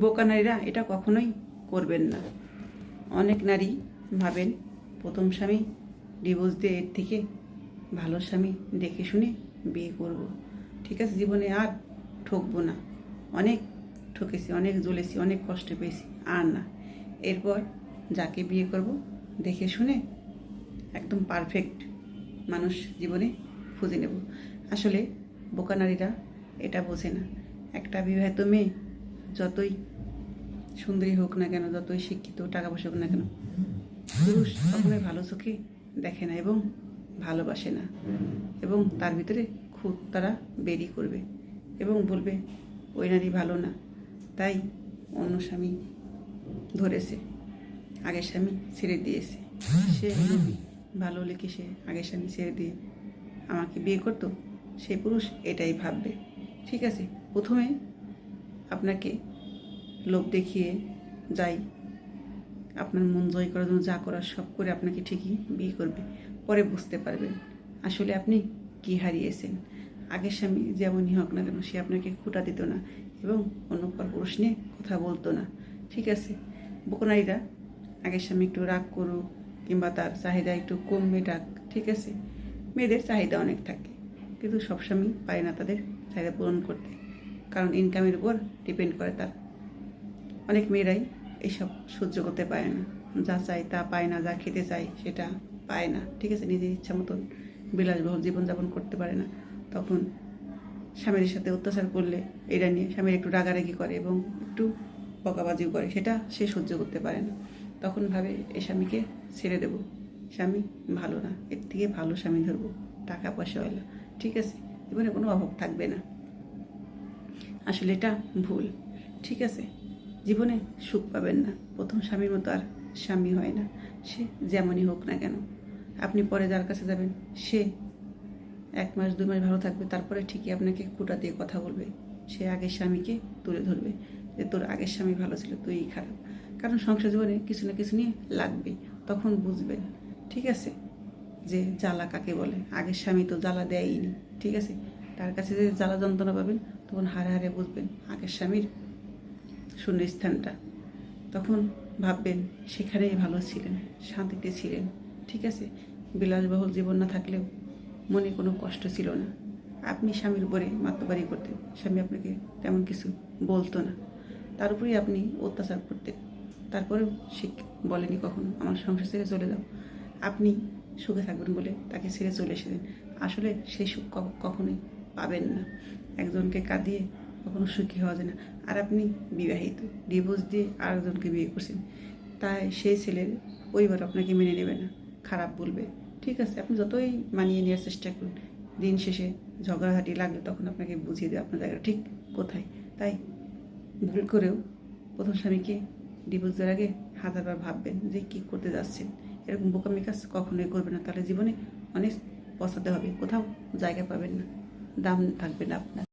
বোকা নারীরা এটা কখনোই করবেন না। অনেক নারী ভাবেন, প্রথম স্বামী ডিভোর্স দিয়ে এর থেকে ভালো স্বামী দেখে শুনে বিয়ে করব। ঠিক আছে, জীবনে আর ঠকবো না। অনেক ঠকেছি, অনেক জ্বলেছি, অনেক কষ্ট পেয়েছি, আর না। এরপর যাকে বিয়ে করব দেখে শুনে একদম পারফেক্ট মানুষ জীবনে খুঁজে নেব। আসলে বোকা নারীরা এটা বোঝে না। একটা বিবাহিত মেয়ে যতই সুন্দরী হোক না কেন, যতই শিক্ষিত, টাকা পয়সা হোক না কেন, পুরুষ কখনোই ভালো চোখে দেখে না এবং ভালোবাসে না। এবং তার ভিতরে খুব তারা বেরি করবে এবং বলবে, ওই নারী ভালো না। তাই অন্য স্বামী ধরেছে, আগের স্বামী ছেড়ে দিয়েছে। সে ভালো লিখে সে আগের স্বামী ছেড়ে দিয়ে আমাকে বিয়ে করতো সেই পুরুষ এটাই ভাববে। ঠিক আছে? প্রথমে আপনাকে লোভ দেখিয়ে যাই। আপনার মন জয় করার জন্য যা করার সব করে আপনাকে ঠিকই বিয়ে করবে। পরে বুঝতে পারবেন আসলে আপনি কি হারিয়েছেন। আগের স্বামী যেমনই হোক না কেন সে আপনাকে খুঁটা দিত না এবং অন্য পর পুরুষ নিয়ে কথা বলতো না। ঠিক আছে? বকনারীরা আগের স্বামী একটু রাগ করুক কিংবা তার চাহিদা একটু কমবে ডাক ঠিক আছে? মেয়েদের চাহিদা অনেক থাকে, কিন্তু সব স্বামী পারে না তাদের চাহিদা পূরণ করতে। কারণ ইনকামের উপর ডিপেন্ড করে তার। অনেক মেয়েরাই এইসব সহ্য করতে পারে না। যা চায় তা পায় না, যা খেতে চায় সেটা পায় না। ঠিক আছে? নিজের ইচ্ছা মতন বিলাসবহুল জীবনযাপন করতে পারে না। তখন স্বামীর সাথে অত্যাচার করলে এটা নিয়ে স্বামীর একটু রাগারাগি করে এবং একটু বকাবাজিও করে। সেটা সে সহ্য করতে পারে না। তখন ভাবে, এ স্বামীকে ছেড়ে দেবো। স্বামী ভালো না। এর থেকে ভালো স্বামী ধরবো। টাকা পয়সা পয়সাওয়ালা ঠিক আছে? জীবনে কোনো অভাব থাকবে না। আসলে এটা ভুল। ঠিক আছে? জীবনে সুখ পাবেন না। প্রথম স্বামীর মতো আর স্বামী হয় না। সে যেমনই হোক না কেন। আপনি পরে যার কাছে যাবেন, সে এক মাস, দুই মাস ভালো থাকবে, তারপরে ঠিকই আপনাকে কুটা দিয়ে কথা বলবে। সে আগের স্বামীকে তুলে ধরবে যে, তোর আগের স্বামী ভালো ছিল, তুই খারাপ। কারণ সংসার জীবনে কিছু না কিছু নিয়ে লাগবে তখন বুঝবেন। ঠিক আছে? যে জ্বালা কাকে বলে? আগের স্বামী তো জ্বালা দেয়নি ঠিক আছে? তার কাছে যে জ্বালা যন্ত্রণা পাবেন তখন হারে হারে বুঝবেন আগের স্বামীর শূন্যস্থানটা। তখন ভাববেন, সেখানেই ভালো ছিলেন, শান্তিতে ছিলেন, ঠিক আছে? বিলাসবহুল জীবন না থাকলেও মনে কোনো কষ্ট ছিল না। আপনি স্বামীর উপরে মাতবাড়ি করতেন, স্বামী আপনাকে তেমন কিছু বলতো না। তার উপরেই আপনি অত্যাচার করতেন। তারপরেও সে বলেনি কখনো, আমার সংসার ছেড়ে চলে যাও। আপনি সুখে থাকবেন বলে তাকে ছেড়ে চলে এসেছেন। আসলে সেই সুখ কখনোই পাবেন না। একজনকে কাঁদিয়ে কখনো সুখী হওয়া যায় না। আর আপনি বিবাহিত ডিভোর্স দিয়ে আরেকজনকে বিয়ে করছেন, তাই সেই ছেলের পরিবার আপনাকে মেনে নেবে না, খারাপ বলবে। ঠিক আছে, আপনি যতই মানিয়ে নেওয়ার চেষ্টা করুন, দিন শেষে ঝগড়াঝাটি লাগলে তখন আপনাকে বুঝিয়ে দেবে আপনার জায়গা ঠিক কোথায়। তাই ভুল করেও প্রথম স্বামীকে ডিভোর্স দেওয়ার আগে হাজারবার ভাববেন যে কী করতে যাচ্ছেন। এরকম বোকামি কাজ কখনোই করবেন না। তাহলে জীবনে অনেক পছন্দ হবে, কোথাও জায়গা পাবেন না। দাম থাকবে না আপনার।